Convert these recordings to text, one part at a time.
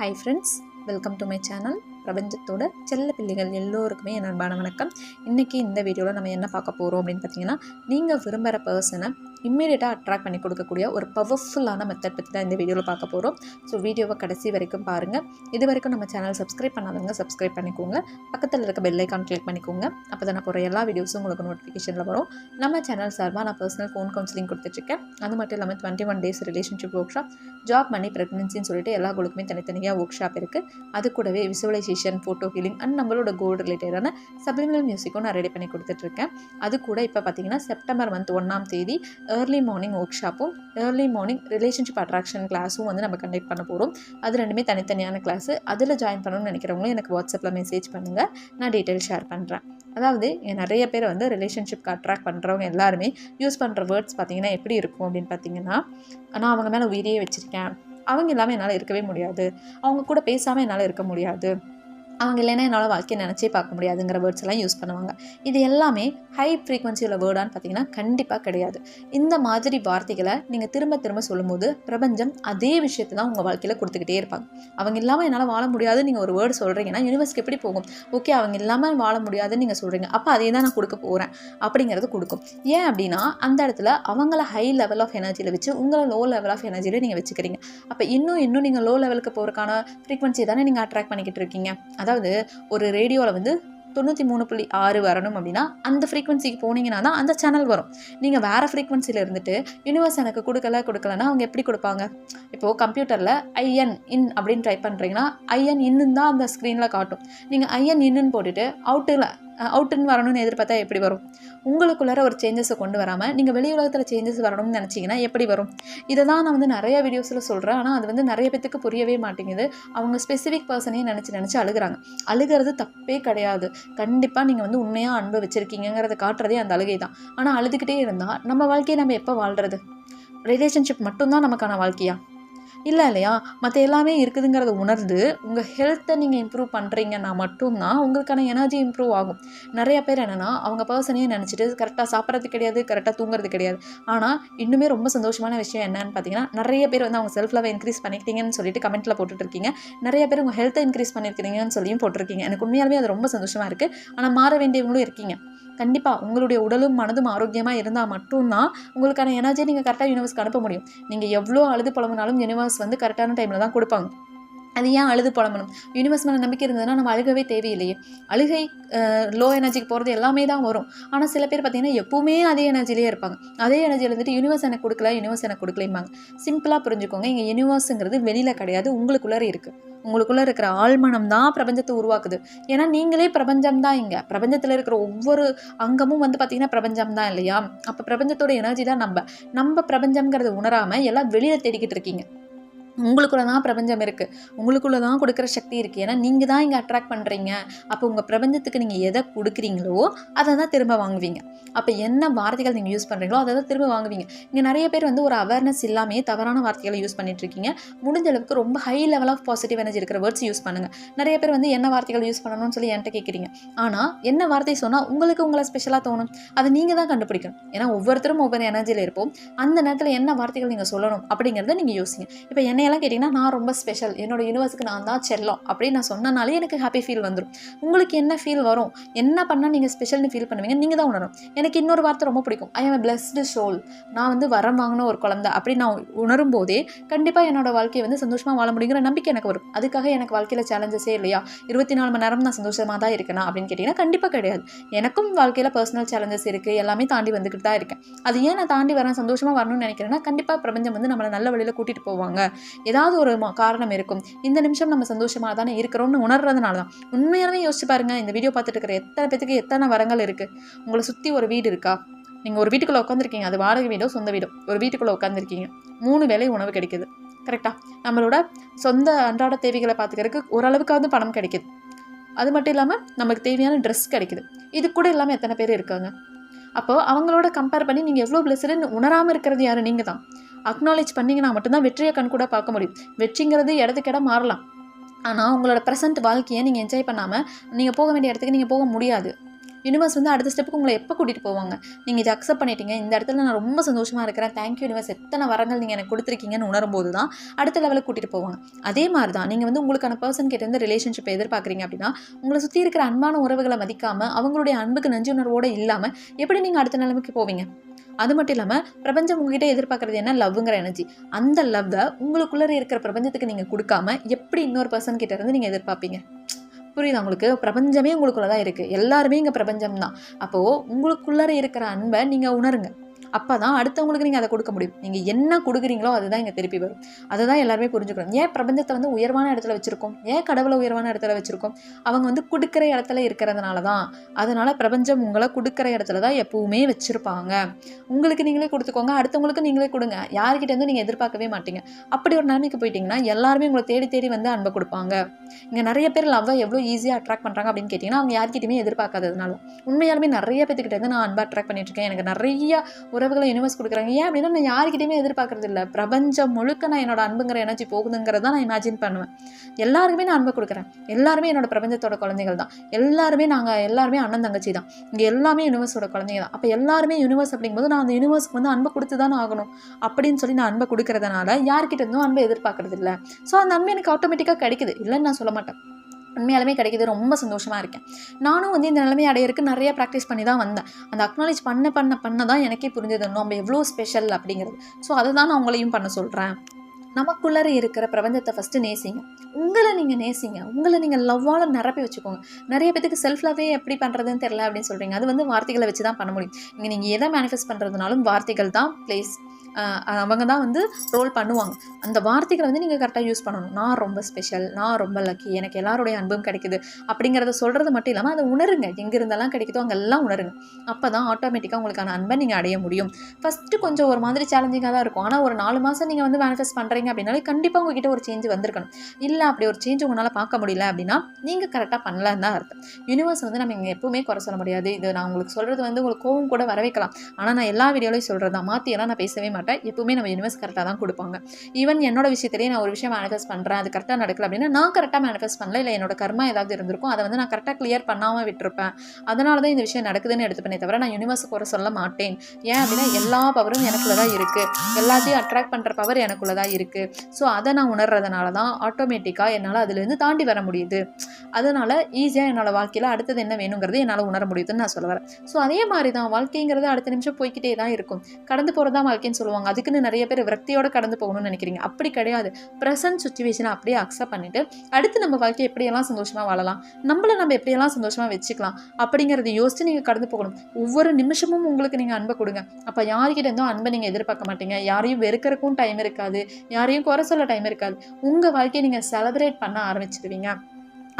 Hi friends welcome to my channel பிரபஞ்சத்தோட செல்ல பிள்ளைகள் எல்லோருக்குமே என் அன்பான வணக்கம். இன்றைக்கி இந்த வீடியோவில் நம்ம என்ன பார்க்க போகிறோம் அப்படின்னு பார்த்தீங்கன்னா நீங்கள் விரும்புகிற பர்சனை இம்மீடியட்டாக அட்ராக்ட் பண்ணி கொடுக்கக்கூடிய ஒரு பவர்ஃபுல்லான மெத்தட் பற்றி தான் இந்த வீடியோவில் பார்க்க போகிறோம் ஸோ வீடியோவை கடைசி வரைக்கும் பாருங்கள் இது வரைக்கும் நம்ம சேனல் சப்ஸ்கிரைப் பண்ணாதவங்க சப்ஸ்கிரைப் பண்ணிக்கோங்க. பக்கத்தில் இருக்க பெல் ஐக்கான் கிளிக் பண்ணிக்கோங்க. அப்போ தான் நான் போகிற எல்லா வீடியோஸும் உங்களுக்கு நோட்டிஃபிகேஷனில் வரும். நம்ம சேனல் சார்பாக நான் பர்சனல் ஃபோன் கவுன்சிலிங் கொடுத்துட்ருக்கேன் அது மட்டும் இல்லாமல் twenty one days relationship workshop job money ப்ரெக்னன்சின்னு சொல்லிட்டு எல்லா குழுக்குமே தனித்தனியாக ஒர்க் ஷாப் இருக்குது அது கூடவே விசுவலைசேஷன் ஃபோட்டோ ஹீலிங் அண்ட் நம்மளோட கோல் ரிலேட்டடான சப்ளிமெண்ட் மியூசிக்கும் நான் ரெடி பண்ணி கொடுத்துட்ருக்கேன் அது கூட இப்போ பார்த்தீங்கன்னா செப்டம்பர் மந்த் ஒன்றாம் தேதி ஏர்லி மார்னிங் ஒர்க் ஷாப்பும் ஏர்லி மார்னிங் ரிலேஷன்ஷிப் அட்ராக்ஷன் கிளாஸும் வந்து நம்ம கண்டக்ட் பண்ண போகிறோம் அது ரெண்டுமே தனித்தனியான கிளாஸு அதில் ஜாயின் பண்ணணும்னு நினைக்கிறவங்களும் எனக்கு வாட்ஸ்அப்பில் மெசேஜ் பண்ணுங்கள் நான் டீட்டெயில் ஷேர் பண்ணுறேன் அதாவது நிறைய பேர் வந்து ரிலேஷன்ஷிப்க்கு அட்ராக்ட் பண்ணுறவங்க எல்லாருமே யூஸ் பண்ணுற வேர்ட்ஸ் பார்த்தீங்கன்னா எப்படி இருக்கும் அப்படின்னு பார்த்தீங்கன்னா நான் அவங்க மேலே உயிரியே வச்சுருக்கேன். அவங்க இல்லாமல் என்னால் இருக்கவே முடியாது. அவங்க கூட பேசாமல் என்னால் இருக்க முடியாது. அவங்க இல்லைன்னா என்னால் வாழ்க்கையை நினச்சே பார்க்க முடியாதுங்கிற வேர்ட்ஸ் எல்லாம் யூஸ் பண்ணுவாங்க. இது எல்லாமே ஹை ஃப்ரீக்வன்சி உள்ள வேர்டான்னு பார்த்தீங்கன்னா கண்டிப்பாக கிடையாது. இந்த மாதிரி வார்த்தைகளை நீங்கள் திரும்ப திரும்ப சொல்லும்போது பிரபஞ்சம் அதே விஷயத்தை தான் உங்கள் வாழ்க்கையில் கொடுத்துக்கிட்டே இருப்பாங்க. அவங்க இல்லாமல் என்னால் வாழ முடியாது நீங்கள் ஒரு வேர்டு சொல்கிறீங்கன்னா யூனிவர்ஸ்க்கு எப்படி போகும்? ஓகே அவங்க இல்லாமல் வாழ முடியாதுன்னு நீங்கள் சொல்கிறீங்க அப்போ அதே தான் நான் கொடுக்க போகிறேன் அப்படிங்கிறது கொடுக்கும். ஏன் அப்படின்னா அந்த இடத்துல அவங்கள ஹை லெவல் ஆஃப் எனர்ஜியில் வச்சு உங்களை லோ லெவல் ஆஃப் எனர்ஜியில் நீங்கள் வச்சுக்கிறீங்க. அப்போ இன்னும் இன்னும் நீங்கள் லோ லெவலுக்கு போகிறக்கான ஃப்ரீக்வன்சி தானே நீங்கள் அட்ராக்ட் பண்ணிக்கிட்டு இருக்கீங்க. அதாவது ஒரு ரேடியோவில் வந்து தொண்ணூற்றி மூணு புள்ளி ஆறு வரணும் அப்படின்னா அந்த ஃப்ரீக்வன்சிக்கு போனீங்கன்னா தான் அந்த சேனல் வரும். நீங்கள் வேறு ஃப்ரீக்வன்சியில் இருந்துட்டு யூனிவர்ஸ் எனக்கு கொடுக்கல கொடுக்கலன்னா அவங்க எப்படி கொடுப்பாங்க? இப்போது கம்ப்யூட்டரில் ஐஎன் இன் அப்படின்னு டைப் பண்ணுறீங்கன்னா ஐஎன் இன்னு தான் அந்த ஸ்க்ரீனில் காட்டும். நீங்கள் ஐஎன் இன்னுன்னு போட்டுட்டு அவுட்டில் அவுட்டுன்னு வரணும்னு எதிர்பார்த்தா எப்படி வரும்? உங்களுக்குள்ளார ஒரு சேஞ்சஸை கொண்டு வராமல் நீங்கள் வெளி உலகத்தில் சேஞ்சஸ் வரணும்னு நினச்சிங்கன்னா எப்படி வரும்? இதை தான் நான் வந்து நிறைய வீடியோஸில் சொல்கிறேன் ஆனால் அது வந்து நிறைய பேத்துக்கு புரியவே மாட்டேங்குது. அவங்க ஸ்பெசிஃபிக் பர்சனையும் நினச்சி நினச்சி அழுகுறாங்க. அழுகிறது தப்பே கிடையாது. கண்டிப்பாக நீங்கள் வந்து உண்மையாக அன்பு வச்சுருக்கீங்கிறத காட்டுறதே அந்த அழுகை தான். ஆனால் அழுதுகிட்டே இருந்தால் நம்ம வாழ்க்கையை நம்ம எப்போ வாழ்கிறது ரிலேஷன்ஷிப் மட்டும்தான் நமக்கான வாழ்க்கையா? இல்லை இல்லையா? மற்ற எல்லாமே இருக்குதுங்கிறத உணர்ந்து உங்கள் ஹெல்த்தை நீங்கள் இம்ப்ரூவ் பண்ணுறீங்கன்னா மட்டும்தான் உங்களுக்கான எனர்ஜி இம்ப்ரூவ் ஆகும். நிறைய பேர் என்னென்னா அவங்க பர்சனையே நினச்சிட்டு கரெக்டாக சாப்பிட்றது கிடையாது கரெக்டாக தூங்குறது கிடையாது. ஆனால் இன்னுமே ரொம்ப சந்தோஷமான விஷயம் என்னன்னு பார்த்தீங்கன்னா நிறைய பேர் வந்து அவங்க செல்ஃப் லவ் இன்க்ரீஸ் பண்ணிக்கிட்டீங்கன்னு சொல்லிட்டு கமெண்ட்டில் போட்டுட்ருக்கீங்க. நிறைய பேர் உங்கள் ஹெல்த்தை இன்க்ரீஸ் பண்ணியிருக்கிறீங்கன்னு சொல்லியும் போட்டிருக்கீங்க. எனக்கு உண்மையாலுமே அது ரொம்ப சந்தோஷமாக இருக்குது ஆனால் மாற வேண்டியவங்களும் இருக்கீங்க. கண்டிப்பாக உங்களுடைய உடலும் மனதும் ஆரோக்கியமாக இருந்தால் மட்டும்தான் உங்களுக்கான எனர்ஜி நீங்கள் கரெக்டாக யூனிவர்ஸ்க்கு அனுப்ப முடியும். நீங்கள் எவ்வளோ அழுது புலம்புனாலும் யூனிவர்ஸ் வந்து கரெக்டான டைமில் தான் கொடுப்பாங்க. அது ஏன் அழுது புலம்பணும்? யூனிவர்ஸ் மேலே நம்பிக்கை இருந்ததுன்னா நம்ம அழுகவே தேவையில்லையே. அழுகை லோ எனர்ஜிக்கு போகிறது எல்லாமே தான் வரும். ஆனால் சில பேர் பார்த்தீங்கன்னா எப்போவுமே அதே எனர்ஜிலேயே இருப்பாங்க. அதே எனர்ஜியில் இருந்துட்டு யூனிவர்ஸ் எனக்கு கொடுக்கல யூனிவர்ஸ் எனக்கு கொடுக்கலைம்பாங்க. சிம்பிளாக புரிஞ்சுக்கோங்க. இங்கே யூனிவர்ஸுங்கிறது வெளியில் கிடையாது உங்களுக்குள்ளே இருக்குது உங்களுக்குள்ளே இருக்கிற ஆழ்மனம் தான் பிரபஞ்சத்தை உருவாக்குது. ஏன்னா நீங்களே பிரபஞ்சம் தான் இங்கே. பிரபஞ்சத்தில் இருக்கிற ஒவ்வொரு அங்கமும் வந்து பார்த்திங்கன்னா பிரபஞ்சம் தான் இல்லையா? அப்போ பிரபஞ்சத்தோட எனர்ஜி தான் நம்ம. நம்ம பிரபஞ்சம்ங்கிறத உணராமல் எல்லாம் வெளியில் தேடிக்கிட்டு இருக்கீங்க. உங்களுக்குள்ள தான் பிரபஞ்சம் இருக்குது உங்களுக்குள்ள தான் கொடுக்குற சக்தி இருக்குது ஏன்னா நீங்கள் தான் இங்கே அட்ராக்ட் பண்ணுறீங்க அப்போ உங்கள் பிரபஞ்சத்துக்கு நீங்கள் எதை கொடுக்குறீங்களோ அதை தான் திரும்ப வாங்குவீங்க. அப்போ என்ன வார்த்தைகள் நீங்கள் யூஸ் பண்ணுறீங்களோ அதை தான் திரும்ப வாங்குவீங்க. இங்கே நிறைய பேர் வந்து ஒரு அவேர்னஸ் இல்லாமே தவறான வார்த்தைகளை யூஸ் பண்ணிட்டு இருக்கீங்க. முடிஞ்ச அளவுக்கு ரொம்ப high level of positive energy இருக்கிற வேர்ட்ஸ் யூஸ் பண்ணுங்கள் நிறைய பேர் வந்து என்ன வார்த்தைகள் யூஸ் பண்ணணும்னு சொல்லி என்கிட்ட கேட்குறீங்க ஆனால் என்ன வார்த்தை சொன்னால் உங்களுக்கு உங்களை ஸ்பெஷலாக தோணும். அதை நீங்கள் தான் கண்டுபிடிக்கணும். ஏன்னா ஒவ்வொருத்தரும் ஒவ்வொரு எனர்ஜியில் இருப்போம். அந்த நேரத்தில் என்ன வார்த்தைகள் நீங்கள் சொல்லணும் அப்படிங்கிறத நீங்கள் யோசிங்க. இப்போ என்னை என்னையெல்லாம் கேட்டிங்கன்னா நான் ரொம்ப ஸ்பெஷல் என்னோட யூனிவர்ஸுக்கு நான் தான் செல்லம். அப்படின்னு நான் சொன்னனாலே எனக்கு ஹாப்பி ஃபீல் வந்துடும் உங்களுக்கு என்ன ஃபீல் வரும்? என்ன பண்ணால் நீங்கள் ஸ்பெஷல்னு ஃபீல் பண்ணுவீங்க? நீங்கள் தான் உணரும் எனக்கு இன்னொரு வார்த்தை ரொம்ப பிடிக்கும். ஐ எம் பிளஸ்டு சோல் நான் வந்து வரம் வாங்கின ஒரு குழந்தை. அப்படின்னு நான் உணரும் போதே கண்டிப்பாக என்னோட வாழ்க்கையை வந்து சந்தோஷமாக வாழ முடியுங்கிற நம்பிக்கை எனக்கு வரும். அதுக்காக எனக்கு வாழ்க்கையில் சேலஞ்சஸே இல்லையா? இருபத்தி நாலு மணி நேரம் நான் சந்தோஷமாக தான் இருக்கேனா? அப்படின்னு கேட்டிங்கன்னா கண்டிப்பாக கிடையாது. எனக்கும் வாழ்க்கையில் பர்சனல் சேலஞ்சஸ் இருக்குது எல்லாமே தாண்டி வந்துக்கிட்டு தான் இருக்கேன். அது ஏன் நான் தாண்டி வரேன் சந்தோஷமாக வரணும்னு நினைக்கிறேன்னா கண்டிப்பாக பிரபஞ்சம் வந்து நம்மளை நல்ல வழியில் கூட்டிகிட்டு போவாங்க. ஏதாவது ஒரு காரணம் இருக்கும். இந்த நிமிஷம் நம்ம சந்தோஷமாக தானே இருக்கிறோம்னு உணர்றதுனால தான் உண்மையாகவே யோசிச்சு பாருங்க இந்த வீடியோ பார்த்துட்டு இருக்கிற எத்தனை பேத்துக்கு எத்தனை வரங்கள் இருக்குது உங்களை சுற்றி ஒரு வீடு இருக்கா? நீங்கள் ஒரு வீட்டுக்குள்ளே உட்காந்துருக்கீங்க அது வாடகை வீடோ சொந்த வீடோ? ஒரு வீட்டுக்குள்ளே உட்காந்துருக்கீங்க மூணு வேலை உணவு கிடைக்குது. கரெக்டாக நம்மளோட சொந்த அன்றாட தேவைகளை பார்த்துக்கிறதுக்கு ஓரளவுக்காவது பணம் கிடைக்குது. அது மட்டும் இல்லாமல் நமக்கு தேவையான ட்ரெஸ் கிடைக்குது. இது கூட இல்லாமல் எத்தனை பேர் இருக்காங்க? அப்போது அவங்களோட கம்பேர் பண்ணி நீங்கள் எவ்வளோ பிளஸ்டுன்னு உணராமல் இருக்கிறது யார்? நீங்கள் தான். அக்னாலேஜ் பண்ணிங்கன்னா மட்டும்தான் வெற்றியை கண் கூட பார்க்க முடியும். வெற்றிங்கிறது இடத்துக்கு இடம் மாறலாம். ஆனால் உங்களோட ப்ரெசன்ட் வாழ்க்கையை நீங்கள் என்ஜாய் பண்ணாமல் நீங்கள் போக வேண்டிய இடத்துக்கு நீங்கள் போக முடியாது. யூனிவர்ஸ் வந்து அடுத்த ஸ்டெப்புக்கு உங்களை எப்போ கூட்டிகிட்டு போவாங்க? நீங்கள் இதை அக்செப்ட் பண்ணிட்டீங்க. இந்த இடத்துல நான் ரொம்ப சந்தோஷமாக இருக்கிறேன். தேங்க்யூ யூனிவர்ஸ் எத்தனை வரங்கள் நீங்கள் எனக்கு கொடுத்துருக்கீங்கன்னு உணரும்போது தான் அடுத்த லெவலுக்கு கூட்டிகிட்டு போவாங்க. அதே மாதிரி தான் நீங்கள் வந்து உங்களுக்கான பர்சன் கிட்ட இருந்து ரிலேஷன்ஷிப் எதிர்பார்க்குறீங்க அப்படின்னா உங்களை சுற்றி இருக்கிற அன்பான உறவுகளை மதிக்காமல் அவங்களுடைய அன்புக்கு நஞ்சு உணர்வோடு இல்லாமல் எப்படி நீங்கள் அடுத்த நிலைமைக்கு போவீங்க? அது மட்டும் இல்லாமல் பிரபஞ்சம் உங்ககிட்ட எதிர்பார்க்குறது என்ன? லவ்ங்கிற எனர்ஜி அந்த லவ்வை உங்களுக்குள்ளே இருக்கிற பிரபஞ்சத்துக்கு நீங்கள் கொடுக்காம எப்படி இன்னொரு பர்சன் கிட்ட இருந்து நீங்கள் எதிர்பார்ப்பீங்க? புரியுதா உங்களுக்கு? பிரபஞ்சமே உங்களுக்குள்ளே தான் இருக்குது எல்லாருமே இங்கே பிரபஞ்சம் தான் அப்போது உங்களுக்குள்ளார இருக்கிற அன்பை நீங்கள் உணருங்க. அப்போ தான் அடுத்தவங்களுக்கு நீங்கள் அதை கொடுக்க முடியும். நீங்கள் என்ன கொடுக்குறீங்களோ அதுதான் இங்கே திருப்பி வரும். அதை தான் எல்லாருமே புரிஞ்சுக்கணும். ஏன் பிரபஞ்சத்தை வந்து உயர்வான இடத்துல வச்சுருக்கோம்? ஏன் கடவுளை உயர்வான இடத்துல வச்சுருக்கோம்? அவங்க வந்து கொடுக்குற இடத்துல இருக்கிறதுனால தான் அதனால் பிரபஞ்சம் உங்களை கொடுக்குற இடத்துல தான் எப்பவுமே வச்சுருப்பாங்க. உங்களுக்கு நீங்களே கொடுத்துக்கோங்க. அடுத்தவங்களுக்கு நீங்களே கொடுங்க. யார்கிட்ட இருந்து நீங்கள் எதிர்பார்க்கவே மாட்டீங்க. அப்படி ஒரு நிலைமைக்கு போயிட்டீங்கன்னா எல்லாருமே உங்களை தேடி தேடி வந்து அன்பை கொடுப்பாங்க. இங்கே நிறைய பேர் லவ்வை எவ்வளோ ஈஸியாக அட்ராக்ட் பண்ணுறாங்க அப்படின்னு கேட்டிங்கன்னா அவங்க யார்கிட்டையுமே எதிர்பார்க்காததுனால. உண்மையாலுமே நிறைய பேத்துக்கிட்டேருந்து நான் அன்பை அட்ராக்ட் பண்ணிட்டு இருக்கேன். எனக்கு நிறைய உறவுகளை யூனிவர்ஸ் கொடுக்குறாங்க. ஏன் அப்படின்னா நான் யாருக்கிட்டையுமே எதிர்பார்க்கறது இல்லை. பிரபஞ்சம் முழுக்க நான் என்னோட அன்புங்கிற எனர்ஜி போகுதுங்கிறத நான் இமேஜின் பண்ணுவேன். எல்லாருக்குமே நான் அன்பை கொடுக்குறேன். எல்லாருமே என்னோட பிரபஞ்சத்தோட குழந்தைகள் தான். எல்லாருமே நாங்கள் எல்லாருமே அண்ணன் தங்கச்சி தான். இங்கே எல்லாமே யூனிவர்ஸோட குழந்தைங்க தான். அப்போ எல்லாருமே யூனிவர்ஸ் அப்படிங்கும்போது நான் அந்த யூனிவர்ஸ்க்கு வந்து அன்பை கொடுத்து தானே ஆகணும். அப்படின்னு சொல்லி நான் அன்பை கொடுக்கறதுனால யார்கிட்ட இருந்தும் அன்பை எதிர்பார்க்கறது இல்லை. ஸோ அந்த அன்பு எனக்கு ஆட்டோமேட்டிக்காக கிடைக்குது. இல்லைன்னு நான் சொல்ல மாட்டேன். உண்மையாலுமே கிடைக்கிது. ரொம்ப சந்தோஷமாக இருக்கேன். நானும் வந்து இந்த நிலைமை அடையிறதுக்கு நிறைய ப்ராக்டிஸ் பண்ணி தான் வந்தேன். அந்த அக்னாலேஜ் பண்ண பண்ண பண்ண தான் எனக்கே புரிஞ்சது. நம்ம எவ்வளோ ஸ்பெஷல் அப்படிங்கிறது. ஸோ அதை தான் நான் உங்களையும் பண்ண சொல்கிறேன் நமக்குள்ளே இருக்கிற பிரபஞ்சத்தை ஃபஸ்ட்டு நேசிங்க. உங்களை நீங்கள் நேசிங்க. உங்களை நீங்கள் லவ்வால் நிரப்பி வச்சுக்கோங்க. நிறைய பேத்துக்கு செல்ஃப் லவ்வே எப்படி பண்ணுறதுன்னு தெரில அப்படின்னு சொல்கிறீங்க அது வந்து வார்த்தைகளை வச்சு தான் பண்ண முடியும். இங்கே நீங்கள் எதை மேனிஃபெஸ்ட் பண்ணுறதுனாலும் வார்த்தைகள் தான் பிளேஸ் அவங்க தான் வந்து ரோல் பண்ணுவாங்க. அந்த வார்த்தைகளை வந்து நீங்கள் கரெக்டாக யூஸ் பண்ணணும். நான் ரொம்ப ஸ்பெஷல் நான் ரொம்ப லக்கி எனக்கு எல்லாருடைய அன்பும் கிடைக்குது அப்படிங்கிறத சொல்கிறது மட்டும் இல்லாமல் அதை உணருங்க. எங்கே இருந்தெல்லாம் கிடைக்குதோ அங்கெல்லாம் உணருங்க. அப்போ தான் ஆட்டோமேட்டிக்காக உங்களுக்கான அன்பை நீங்கள் அடைய முடியும். ஃபஸ்ட்டு கொஞ்சம் ஒரு மாதிரி சேலஞ்சிங்காக தான் இருக்கும். ஆனால் ஒரு நாலு மாதம் நீங்கள் வந்து மேனிஃபெஸ்ட் பண்ணுறீங்க அப்படின்னாலே கண்டிப்பாக உங்ககிட்ட ஒரு சேஞ்ச் வந்திருக்கணும். இல்லை அப்படி ஒரு சேஞ்ச் உங்களால் பார்க்க முடியல அப்படின்னா நீங்கள் கரெக்டாக பண்ணலன்னு தான் அர்த்தம். யூனிவர்ஸ் வந்து நம்ம இங்கே எப்பவுமே குறை சொல்ல முடியாது. இது நான் உங்களுக்கு சொல்கிறது வந்து உங்களுக்கு கோவம் கூட வர வைக்கலாம். ஆனால் நான் எல்லா வீடியோலையும் சொல்கிறது தான் மாற்றியெல்லாம் நான் பேசவே மாட்டேன். எப்பவுமே நம்ம யூனிவர்ஸ் கரெக்டாக தான் கொடுப்பாங்க. ஈவன் என்னோட விஷயத்திலேயே நான் ஒரு விஷயம் மேனிஃபெஸ்ட் பண்ணுறேன் அது கரெக்டாக நடக்கல அப்படின்னா நான் கரெக்டாக மேனிஃபெஸ்ட் பண்ணல. இல்லை என்னோட கர்மா ஏதாவது இருந்திருக்கும் அதை வந்து நான் கரெக்டாக கிளியர் பண்ணாமல் விட்டுருப்பேன். அதனால தான் இந்த விஷயம் நடக்குதுன்னு எடுத்துப்பேனே தவிர நான் யூனிவர்ஸ் குறை சொல்ல மாட்டேன். ஏன் அப்படின்னா எல்லா பவரும் எனக்குள்ளே தான் இருக்குது எல்லாத்தையும் அட்ராக்ட் பண்ணுற பவர் எனக்குள்ளே தான் இருக்குது ஸோ அதை நான் உணர்றதுனால தான் ஆட்டோமேட்டிக்காக என்னால் அதுலேருந்து தாண்டி வர முடியுது. அதனால் ஈஸியாக என்னோட வாழ்க்கையில் அடுத்தது என்ன வேணுங்கிறது என்னால் உணர முடியுதுன்னு நான் சொல்ல வரேன். ஸோ அதே மாதிரி தான் வாழ்க்கைங்கிறது அடுத்த நிமிஷம் போய்கிட்டே தான் இருக்கும். கடந்து போகிறது தான் வாழ்க்கைன்னு சொல்லுவாங்க. அதுக்குன்னு நிறைய பேர் விரக்தியோட கடந்து போகணும்னு நினைக்கிறீங்க. அப்படி கிடையாது. ப்ரெசன்ட் சுச்சுவேஷனை அப்படியே அக்செப்ட் பண்ணிட்டு அடுத்து நம்ம வாழ்க்கையை எப்படியெல்லாம் சந்தோஷமாக வாழலாம்? நம்மள நம்ம எப்படியெல்லாம் சந்தோஷமாக வச்சுக்கலாம்? அப்படிங்கிறத யோசிச்சு நீங்கள் கடந்து போகணும். ஒவ்வொரு நிமிஷமும் உங்களுக்கு நீங்கள் அன்பை கொடுங்க. அப்போ யார்கிட்ட இருந்தோ அன்பை நீங்கள் எதிர்பார்க்க மாட்டீங்க. யாரையும் வெறுக்கிறக்கும் டைம் இருக்காது. யாரையும் குறை சொல்ல டைம் இருக்காது. உங்கள் வாழ்க்கையை நீங்கள் செலப்ரேட் பண்ண ஆரம்பிச்சிடுவீங்க.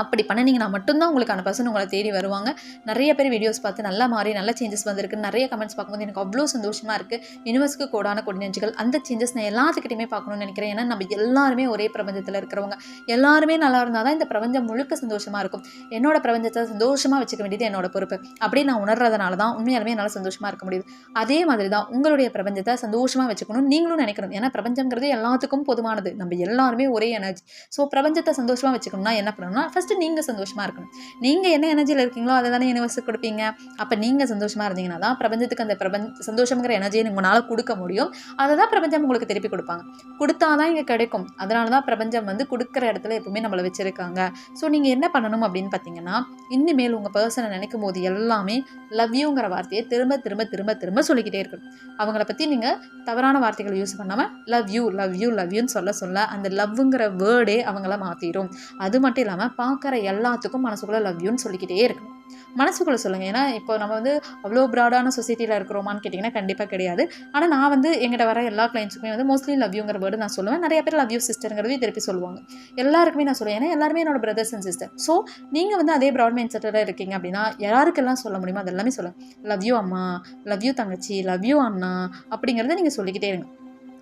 அப்படி பண்ணினீங்கன்னா மட்டும்தான் உங்களுக்கான பர்சன் உங்களை தேடி வருவாங்க. நிறைய பேர் வீடியோஸ் பார்த்து நல்லா மாறி நல்ல சேஞ்சஸ் வந்திருக்கு. நிறைய கமெண்ட்ஸ் பார்க்கும்போது எனக்கு அவ்வளோ சந்தோஷமாக இருக்குது யூனிவர்ஸ்க்கு கோடான கொடுநெஞ்சுகள் அந்த சேஞ்சஸ் நான் எல்லாத்துக்கிட்டையுமே பார்க்கணும்னு நினைக்கிறேன். ஏன்னா நம்ம எல்லாருமே ஒரே பிரபஞ்சத்தில் இருக்கிறவங்க. எல்லாருமே நல்லா இருந்தால் தான் இந்த பிரபஞ்சம் முழுக்க சந்தோஷமாக இருக்கும். என்னோட பிரபஞ்சத்தை சந்தோஷமாக வச்சுக்க வேண்டியது என்னோட பொறுப்பு. அப்படி நான் உணர்றதுனால தான் உண்மையாலுமே என்னால் சந்தோஷமாக இருக்க முடியுது. அதே மாதிரி தான் உங்களுடைய பிரபஞ்சத்தை சந்தோஷமாக வச்சுக்கணும் நீங்களும் நினைக்கணும். ஏன்னா பிரபஞ்சங்கிறது எல்லாத்துக்கும் பொதுவானது. நம்ம எல்லாருமே ஒரே எனர்ஜி ஸோ பிரபஞ்சத்தை சந்தோஷமாக வச்சுக்கணும்னா என்ன பண்ணணும்னா ஃபஸ்ட்டு நீங்கள் சந்தோஷமாக இருக்கணும். நீங்கள் என்ன எனர்ஜியில் இருக்கீங்களோ அதை தானே யூனிவர்ஸுக்கு கொடுப்பீங்க. அப்போ நீங்கள் சந்தோஷமாக இருந்தீங்கன்னா தான் பிரபஞ்சத்துக்கு அந்த பிரபஞ்ச சந்தோஷங்கிற எனர்ஜியை உங்களால் கொடுக்க முடியும். அதை தான் பிரபஞ்சம் உங்களுக்கு திருப்பி கொடுப்பாங்க. கொடுத்தா தான் இங்கே கிடைக்கும். அதனால தான் பிரபஞ்சம் வந்து கொடுக்குற இடத்துல எப்பவுமே நம்மளை வச்சுருக்காங்க. ஸோ நீங்கள் என்ன பண்ணணும் அப்படின்னு பார்த்தீங்கன்னா இனிமேல் உங்கள் பர்சனை நினைக்கும் போது எல்லாமே லவ் யூங்கிற வார்த்தையை திரும்ப திரும்ப திரும்ப திரும்ப சொல்லிக்கிட்டே இருக்கணும். அவங்கள பற்றி நீங்கள் தவறான வார்த்தைகளை யூஸ் பண்ணாமல் love you love you love யூன்னு சொல்ல சொல்ல அந்த லவ்ங்கிற வேர்டே அவங்கள மாற்றிடும் அது மட்டும் இல்லாமல் பார்க்குற எல்லாத்துக்கும் மனசுக்குள்ளே லவ் யூன்னு சொல்லிக்கிட்டே இருக்கணும். மனசுக்குள்ளே சொல்லுங்கள் ஏன்னா இப்போ நம்ம வந்து அவ்வளோ ப்ராடான சொசைட்டியில் இருக்கிறோமான்னு கேட்டிங்கன்னா கண்டிப்பாக கிடையாது. ஆனால் நான் வந்து எங்கிட்ட வர எல்லா கிளைண்ட்ஸுக்குமே வந்து மோஸ்ட்லி லவ் யூங்கிற வேர்டு நான் சொல்லுவேன். நிறைய பேர் லவ் யூ சிஸ்டருங்கிறதே திருப்பி சொல்லுவாங்க. எல்லாருக்குமே நான் சொல்லுவேன். ஏன்னா எல்லாருமே என்னோட பிரதர்ஸ் அண்ட் சிஸ்டர் ஸோ நீங்கள் வந்து அதே ப்ராட் மைண்ட் செட்டராக இருக்கீங்க அப்படின்னா யாருக்கெல்லாம் சொல்ல முடியுமோ அது எல்லாமே சொல்லுங்கள் லவ் யூ அம்மா லவ் யூ தங்கச்சி லவ் யூ அண்ணா அப்படிங்கிறத நீங்கள் சொல்லிக்கிட்டே இருங்க.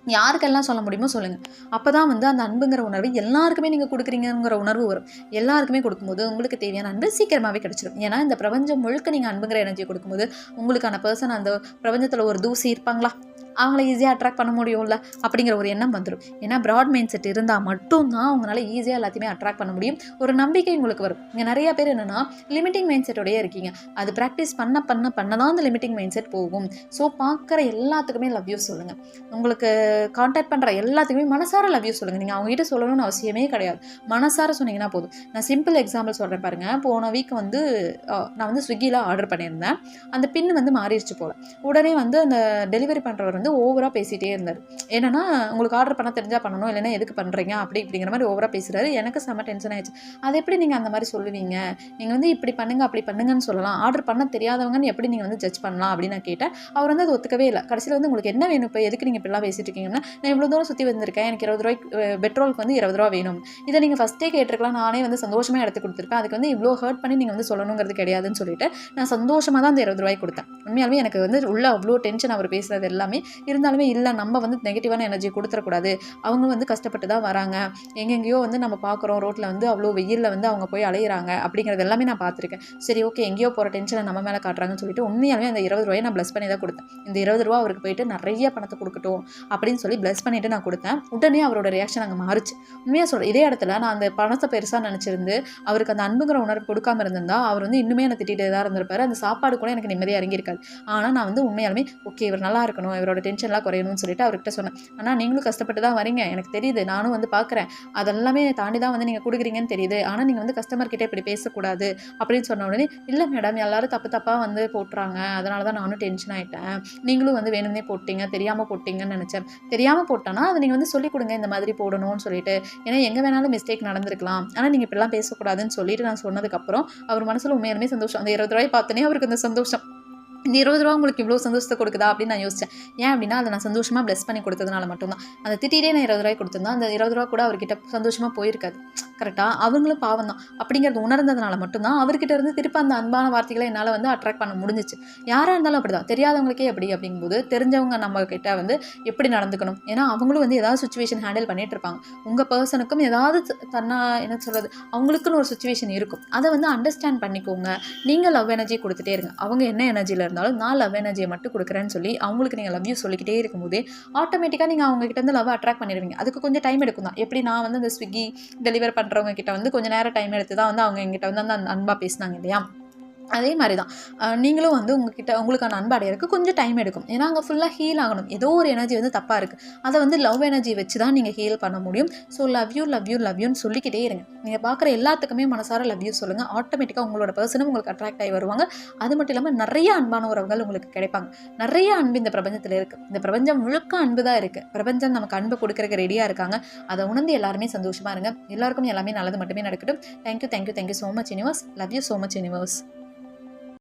யாருக்கெல்லாம் சொல்ல முடியுமோ சொல்லுங்கள் அப்போ தான் வந்து அந்த அன்புங்கிற உணர்வு எல்லாருக்குமே நீங்கள் கொடுக்குறீங்கிற உணர்வு வரும். எல்லாருக்குமே கொடுக்கும்போது உங்களுக்கு தேவையான அன்பு சீக்கிரமாகவே கிடச்சிடும் ஏன்னா இந்த பிரபஞ்சம் முழுக்க நீங்கள் அன்புங்கிற எனர்ஜி கொடுக்கும்போது உங்களுக்கான பர்சன் அந்த பிரபஞ்சத்தில் ஒரு தூசி இருப்பாங்களா? அவங்கள ஈஸியாக அட்ராக்ட் பண்ண முடியும்ல? அப்படிங்கிற ஒரு எண்ணம் வந்துடும் ஏன்னா ப்ராட் மைண்ட் செட் இருந்தால் மட்டும்தான் அவங்களால ஈஸியாக எல்லாத்தையுமே அட்ராக்ட் பண்ண முடியும். ஒரு நம்பிக்கை உங்களுக்கு வரும். இங்கே நிறைய பேர் என்னென்னா லிமிட்டிங் மைண்ட் செட்டோடயே இருக்கீங்க. அது ப்ராக்டிஸ் பண்ண பண்ண பண்ண தான் அந்த லிமிட்டிங் மைண்ட் செட் போகும். ஸோ பார்க்குற எல்லாத்துக்குமே லவ் யூ சொல்லுங்கள் உங்களுக்கு காண்டாக்ட் பண்ணுற எல்லாத்துக்குமே மனசார லவ் யூ சொல்லுங்கள் நீங்கள் அவங்ககிட்ட சொல்லணும்னு அவசியமே கிடையாது. மனசார சொன்னீங்கன்னா போதும். நான் சிம்பிள் எக்ஸாம்பிள் சொல்கிறேன் பாருங்கள் போன வீக் வந்து நான் வந்து ஸ்விக்கியில் ஆர்டர் பண்ணியிருந்தேன். அந்த பின் வந்து மாறிடுச்சு போல். உடனே வந்து அந்த டெலிவரி பண்ணுறவர் வந்து ஓவராக பேசிகிட்டே இருந்தார். என்னன்னா உங்களுக்கு ஆர்டர் பண்ண தெரிஞ்சால் பண்ணணும் இல்லைன்னா எதுக்கு பண்ணுறீங்க அப்படி இப்படிங்கிற மாதிரி ஓவராக பேசுகிறாரு எனக்கு செம்ம டென்ஷன் ஆயிடுச்சு. அது எப்படி நீங்கள் அந்த மாதிரி சொல்லுவீங்க? நீங்கள் வந்து இப்படி பண்ணுங்கள் அப்படி பண்ணுங்கன்னு சொல்லலாம். ஆர்டர் பண்ண தெரியாதவங்கன்னு எப்படி நீங்கள் வந்து ஜட்ஜ் பண்ணலாம்? அப்படின்னு நான் கேட்டேன். அவர் வந்து அது ஒத்துக்கவே இல்லை. கடைசியில் வந்து உங்களுக்கு என்ன வேணும்? இப்போ எதுக்கு நீங்கள் இப்படிலாம் பேசிட்டு இருக்கீங்கன்னா? நான் இவ்வளோ தூரம் சுற்றி வந்திருக்கேன். எனக்கு இருபது ரூபாய்க்கு பெட்ரோலுக்கு வந்து இருபது ரூபா வேணும். இதை நீங்கள் ஃபஸ்ட்டே கேட்டிருக்கலாம். நானே வந்து சந்தோஷமாக எடுத்து கொடுத்துருப்பேன். அதுக்கு வந்து இவ்வளோ ஹர்ட் பண்ணி நீங்கள் வந்து சொல்லணுங்கிறது கிடையாதுன்னு சொல்லிட்டு நான் சந்தோஷமாக தான் அந்த இருபது ரூபாய் கொடுத்தேன். உண்மையாலுமே எனக்கு வந்து உள்ள அவ்வளோ டென்ஷன் அவர் பேசுகிறது எல்லாமே இருந்தாலுமே இல்லை நம்ம வந்து நெகட்டிவான எனர்ஜி கொடுத்துடக்கூடாது அவங்க வந்து கஷ்டப்பட்டு தான் வராங்க. எங்கெங்கேயோ வந்து நம்ம பார்க்குறோம் ரோட்டில் வந்து அவ்வளோ வெயிலில் வந்து அவங்க போய் அலையிறாங்க அப்படிங்கிறது எல்லாமே நான் பார்த்துருக்கேன். சரி ஓகே எங்கேயோ போகிற டென்ஷனை நம்ம மேலே காட்டுறாங்கன்னு சொல்லிட்டு உண்மையாலுமே அந்த இருபது ரூபாயை நான் ப்ளஸ் பண்ணி தான் கொடுத்தேன். இந்த இருபது ரூபா அவருக்கு போயிட்டு நிறைய பணத்தை கொடுக்கட்டும் அப்படின்னு சொல்லி ப்ளஸ் பண்ணிட்டு நான் கொடுத்தேன். உடனே அவரோட ரியாக்ஷன் அங்கே மாறுச்சு. உண்மையாக சொல்கிறேன் இதே இடத்துல நான் அந்த பணத்தை பெருசாக நினச்சிருந்து அவருக்கு அந்த அன்புங்கிற உணர்வு கொடுக்காம இருந்திருந்தா அவர் வந்து இன்னுமே என்னை திட்டிகிட்டே தான் இருந்திருப்பார். அந்த சாப்பாடு கூட எனக்கு நிம்மதியாக இறங்கியிருக்காது. ஆனால் நான் வந்து உண்மையாலுமே ஓகே இவர் நல்லா இருக்கணும் இவரோட டென்ஷன்லாம் குறையணும்னு சொல்லிட்டு அவர்கிட்ட சொன்னேன். ஆனால் நீங்களும் கஷ்டப்பட்டு தான் வரீங்க. எனக்கு தெரியுது. நானும் வந்து பார்க்குறேன் அதெல்லாமே தாண்டி தான் வந்து நீங்கள் கொடுக்குறீங்கன்னு தெரியுது. ஆனால் நீங்கள் வந்து கஸ்டமர்கிட்ட இப்படி பேசக்கூடாது. அப்படின்னு சொன்ன உடனே இல்லை மேடம் எல்லாரும் தப்பு தப்பாக வந்து போட்டுறாங்க. அதனால தான் நானும் டென்ஷன் ஆகிட்டேன் நீங்களும் வந்து வேணும்னே போட்டிங்க. தெரியாமல் போட்டிங்கன்னு நினச்சேன். தெரியாமல் போட்டோன்னா அதை நீங்கள் வந்து சொல்லிக் கொடுங்க. இந்த மாதிரி போடணும்னு சொல்லிட்டு. ஏன்னா எங்கே வேணாலும் மிஸ்டேக் நடந்திருக்கலாம். ஆனால் நீங்கள் இப்படிலாம் பேசக்கூடாதுன்னு சொல்லிட்டு நான் சொன்னதுக்கப்புறம் அவர் மனசில் உண்மையாலுமே சந்தோஷம். அந்த இருபது ரூபாய் பார்த்தோன்னே அவருக்கு அந்த சந்தோஷம். இந்த இருபது ரூபா உங்களுக்கு இவ்வளோ சந்தோஷத்தை கொடுக்குதா அப்படின்னு நான் யோசித்தேன் ஏன் அப்படின்னா அதை நான் சந்தோஷமாக ப்ளஸ் பண்ணி கொடுத்ததுனால மட்டும்தான். அந்த திட்டிகிட்டே நான் இருபது ரூபாய் கொடுத்துருந்தா அந்த இருபது ரூபா கூட அவர்கிட்ட சந்தோஷமாக போயிருக்காது. கரெக்டாக அவங்களும் பாவம் தான் அப்படிங்கிறது உணர்ந்ததுனால மட்டும்தான் அவர்கிட்ட இருந்து திருப்பி அந்த அன்பான வார்த்தைகளை என்னால் வந்து அட்ராக்ட் பண்ண முடிஞ்சிச்சு. யாராக இருந்தாலும் அப்படி தான் தெரியாதவங்களுக்கே எப்படி அப்படிங்கும்போது தெரிஞ்சவங்க நம்ம கிட்ட வந்து எப்படி நடந்துக்கணும்? ஏன்னா அவங்களும் வந்து ஏதாவது சுச்சுவேஷன் ஹேண்டில் பண்ணிட்டு இருப்பாங்க. உங்கள் பர்சனுக்கும் ஏதாவது தன்னா என்ன சொல்கிறது அவங்களுக்குன்னு ஒரு சுச்சுவேஷன் இருக்கும். அதை வந்து அண்டர்ஸ்டாண்ட் பண்ணிக்கோங்க. நீங்கள் லவ் எனர்ஜி கொடுத்துட்டே இருங்க. அவங்க என்ன எனர்ஜியில் இருந்தாலும் நான் லவ் எனர்ஜியை மட்டும் கொடுக்குறேன்னு சொல்லி அவங்களுக்கு நீங்கள் லவ் யூ சொல்லிக்கிட்டே இருக்கும்போது ஆட்டோமேட்டிக்காக நீங்கள் அவங்ககிட்ட வந்து லவ் அட்ராக்ட் பண்ணிடுவீங்க. அதுக்கு கொஞ்சம் டைம் எடுக்கும் தான். எப்படி நான் வந்து இந்த ஸ்விக்கி டெலிவர் பண்ணுறவங்க கிட்ட வந்து கொஞ்சம் நேரம் டைம் எடுத்து தான் வந்து அவங்க எங்கிட்ட வந்து அந்த அன்பாக பேசினாங்க இல்லையா? அதே மாதிரி தான் நீங்களும் வந்து உங்ககிட்ட உங்களுக்கான அன்பு அடையறதுக்கு கொஞ்சம் டைம் எடுக்கும். ஏன்னா அங்கே ஃபுல்லாக ஹீல் ஆகணும். ஏதோ ஒரு எனர்ஜி வந்து தப்பாக இருக்குது அதை வந்து லவ் எனர்ஜி வச்சு தான் நீங்கள் ஹீல் பண்ண முடியும். So love you love you love யூன்னு சொல்லிக்கிட்டே இருங்க. நீங்கள் பார்க்குற எல்லாத்துக்குமே மனசார லவ் யூ சொல்லுங்கள் ஆட்டோமேட்டிக்காக உங்களோட பர்சனும் உங்களுக்கு அட்ராக்ட் ஆகி வருவாங்க. அது மட்டும் இல்லாமல் நிறைய அன்பான உறவுகள் உங்களுக்கு கிடைப்பாங்க. நிறைய அன்பு இந்த பிரபஞ்சத்தில் இருக்குது இந்த பிரபஞ்சம் முழுக்க அன்பு தான் இருக்குது பிரபஞ்சம் நமக்கு அன்பு கொடுக்குறக்கு ரெடியாக இருக்காங்க. அதை உணர்ந்து எல்லாருமே சந்தோஷமாக இருங்க. எல்லாருக்கும் எல்லாமே நல்லது மட்டுமே நடக்கட்டும். Thank you thank you thank you so much universe love you so much universe